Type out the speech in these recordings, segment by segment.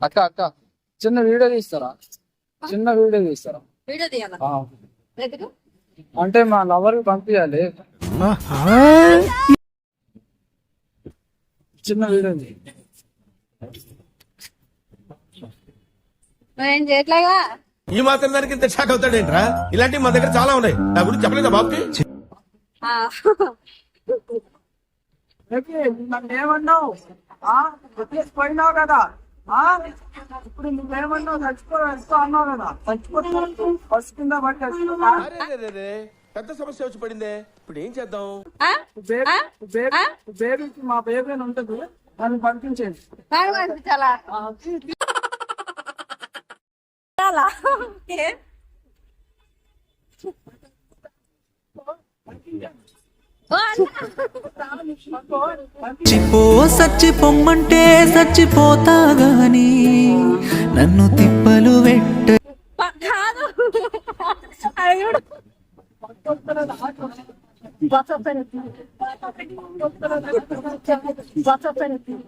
అక్క అక్క. చిన్న వీడియో తీస్తారా? చిన్న వీడియో తీస్తారా? వీడియో తీయాలా? ఆ. ఎందుకు? అంటే మా లవర్ పంపించాలి చిన్న వీడియో తీ. చేయట్లేగా ఈ మాత్రం దానికి ఇంత షాక్ అవుతాడేంట్రా? ఇలాంటివి మా దగ్గర చాలా ఉన్నాయి. నా గురించి చెప్పలేదా బాబుకి? ఆ. నన్ను ఏమన్నావు పోయినావు కదా? ఇప్పుడు నువ్వేమన్నావు చచ్చిపో చచ్చిపో అన్నావు కదా. చచ్చిపోతున్నావు. ఫస్ట్ కింద పట్టి. పెద్ద సమస్య వచ్చి పడిందే. ఇప్పుడు ఏం చేద్దాం? ఆ? బేబీ? బేబీ? బేబీకి మా బేబీ అని ఉంటుంది. నన్ను పంపించేది నాకు పంపించాలా. చచ్చిపో సచ్చిపోమ్మంటే పొమ్మంటే గాని నన్ను తిప్పలు పెట్ట.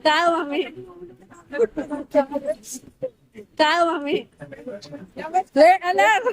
కాదు. మమ్మీ. కాదు మమ్మీ. అన్నారు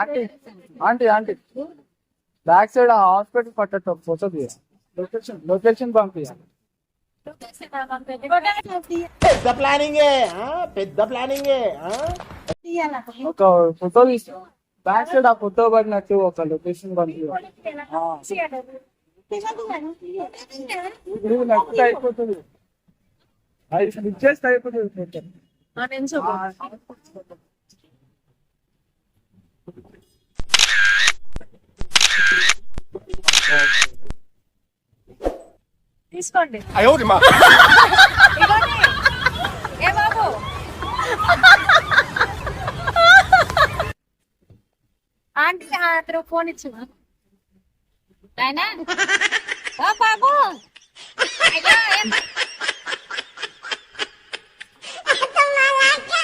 aunty aunty aunty back side hospital పట్టట్టు photo తీయ. లొకేషన్ లొకేషన్ పెద్ద ప్లానింగ్ పెద్ద ప్లానింగ్ ఒక ఫోటో తీసి బ్యాక్ సైడ్ ఆ ఫోటో పడినట్టు ఒక లొకేషన్ ఇది నెక్స్ట్ అయిపోతుంది. అది చేస్తే అయిపోతుంది. తీసుకోండి. ఏ బాబు? ఆంటీ అతను ఫోన్ ఓ బాబు అయ్యో, ఏం- ఆ. ఆ, ఆ, ఆ.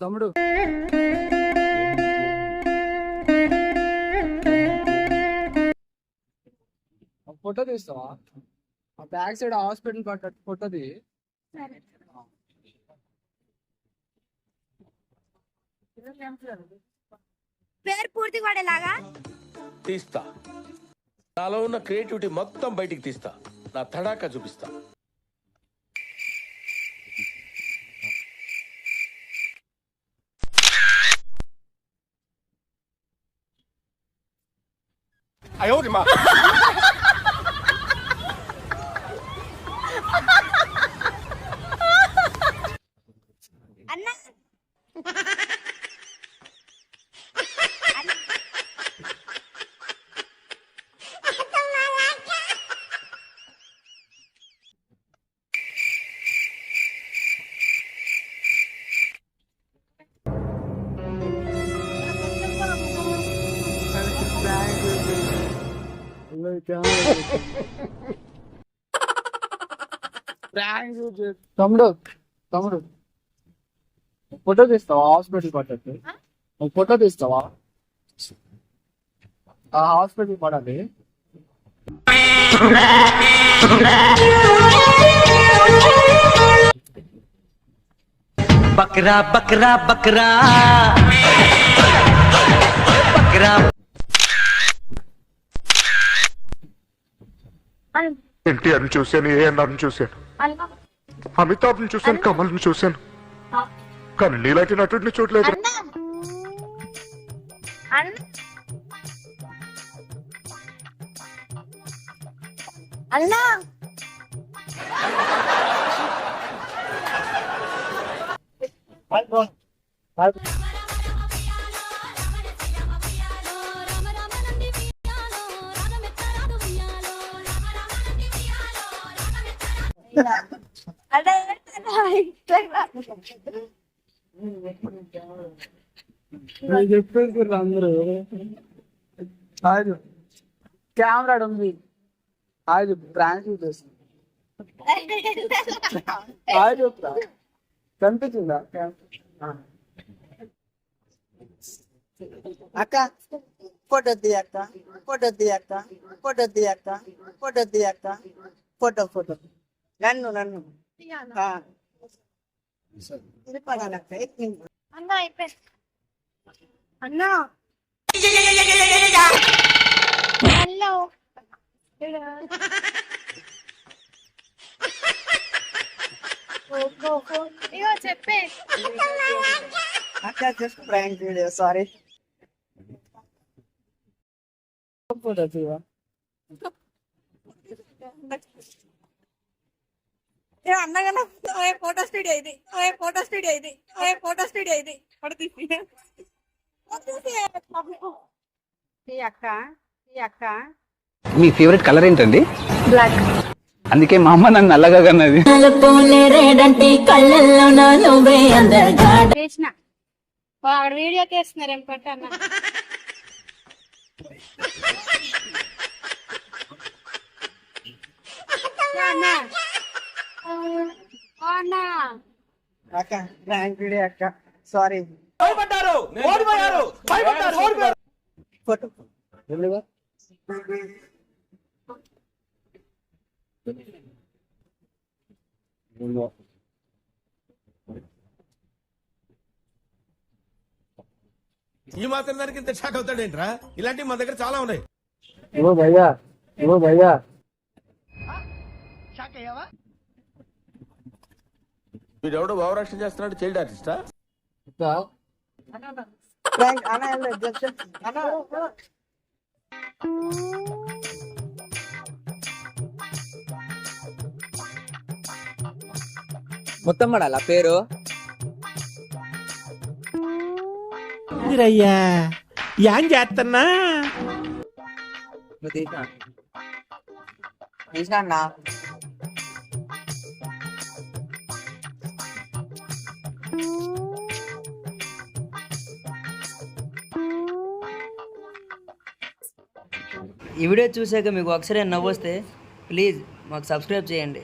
తమ్ముడు. ఫోటో తీస్తావా? ఆ బ్యాక్ సైడ్ హాస్పిటల్ పట్ట ఫోటోది. సరే పేరు పూర్తి పడేలాగా తీస్తా. నాలో ఉన్న క్రియేటివిటీ మొత్తం బయటికి తీస్తా. నా తడాకా చూపిస్తా. అయ్యోటి మా తమ్ముడు తమ్ముడు. ఫోటో తీస్తావా? హాస్పిటల్ పట్టట్టు ఒక ఫోటో తీస్తావా? ఆ హాస్పిటల్ పడాలి బక్రా బక్రా. బక్రా బక్రా. ఎన్టీఆర్ని చూశాను ఏఎన్ఆర్ని చూశాను. అన్న అమితాబ్ని చూశాను కమల్ని చూశాను. కానీ నీలాంటి నటుడిని చూడలేదు. అన్న. అన్న. అన్నా. అదే చెప్పేసి అందరూ. కెమెరా ఉంది. కాదు బ్రాంచ్ చూపిస్తుంది కనిపించిందా? అక్క ఫోటో తీ అక్క. ఫోటో తీ అక్క. ఫోటో తీ అక్క. ఫోటో తీ అక్క. Photo photo. నన్ను నన్ను. ఆ. ఇది పడాలక్క ఎక్కింది. అన్నా అయిపోయి. అన్నా. హలో. ఇగో చెప్పే. అక్క just prank video sorry photo photo studio ఇది ఫోటో స్టూడియో ఇది ఫోటో స్టూడియో ఇది. పడుతుంది ఈ అక్క ఈ అక్క. మీ ఫేవరెట్ కలర్ ఏంటండి? బ్లాక్ అందుకే మా అమ్మ నన్ను నల్లగా కన్నది వీడియో తీస్తున్నారు ఏం పట్ట అన్న? అన్నా అన్నా అక్క ప్రాంక్ వీడియో అక్క. సారీ. ఫోటో. ఈ మాత్రం దానికి ఇంత షాక్ అవుతాడేంట్రా? ఇలాంటివి మా దగ్గర చాలా ఉన్నాయి. ఓ భయ్యా ఓ భయ్యా. వీడెవడో భావరాష్ట్రం చేస్తున్నాడు చైల్డ్ ఆర్టిస్టా? అన్న అన్న మొత్తం పడాలా పేరు. మీరయ్యా ఏం చేస్తున్నా తీసినా? తీసినా ఈ వీడియో చూసాక మీకు ఒకసారి నవ్వొస్తే ప్లీజ్ మాకు సబ్స్క్రైబ్ చేయండి.